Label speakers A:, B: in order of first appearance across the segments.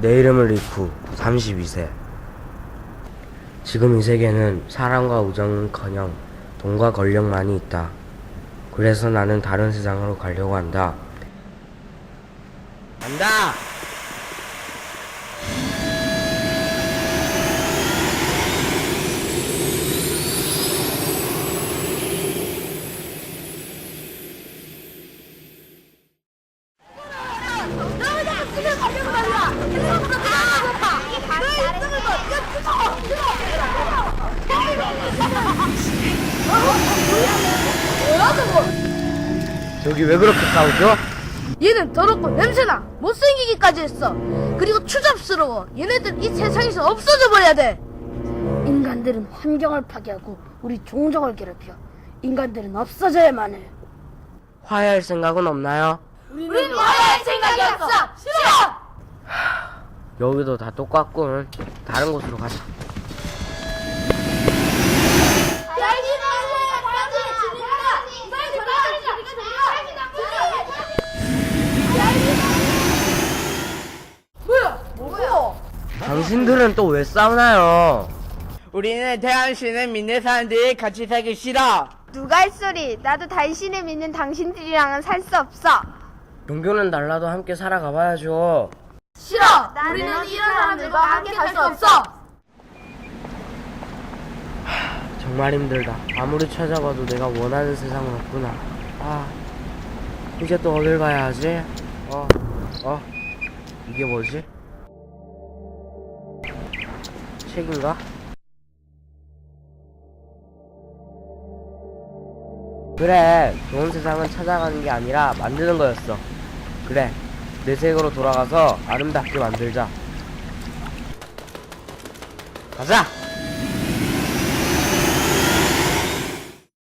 A: 내 이름은 리쿠, 32세. 지금 이 세계는 사랑과 우정은커녕 돈과 권력만이 있다. 그래서 나는 다른 세상으로 가려고 한다. 간다!
B: 거 뜨거워. 뭐야 저거?
A: 저기 왜 그렇게 싸우죠?
B: 얘는 더럽고 냄새나 못생기기까지 했어. 그리고 추잡스러워. 얘네들 이 세상에서 없어져 버려야 돼.
C: 인간들은 환경을 파괴하고 우리 종족을 괴롭혀. 인간들은 없어져야만 해.
A: 화해할 생각은 없나요?
B: 화 생각이 없어. 싫어.
A: 여기도 다 똑같군. 다른 곳으로 가자. 당신들은 또 왜 싸우나요?
D: 우리는 당신을 믿는 사람들이 같이 살기 싫어.
E: 누가 할 소리? 나도 당신을 믿는 당신들이랑은 살 수 없어.
A: 종교는 달라도 함께 살아가 봐야죠.
B: 싫어. 우리는 이런 사람들과 함께 살 수 없어.
A: 정말 힘들다. 아무리 찾아봐도 내가 원하는 세상은 없구나. 아, 이제 또 어딜 가야 하지? 어, 어, 이게 뭐지? 책인가? 그래, 좋은 세상은 찾아가는 게 아니라 만드는 거였어. 그래, 내 세계로 돌아가서 아름답게 만들자. 가자!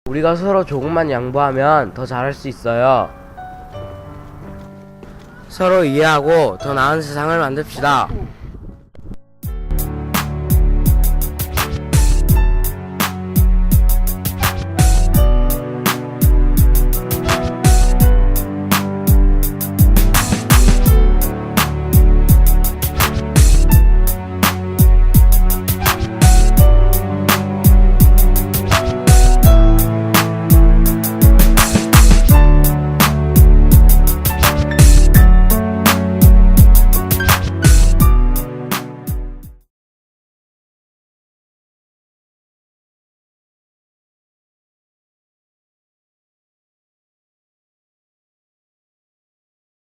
A: 우리가 서로 조금만 양보하면 더 잘할 수 있어요. 서로 이해하고 더 나은 세상을 만듭시다.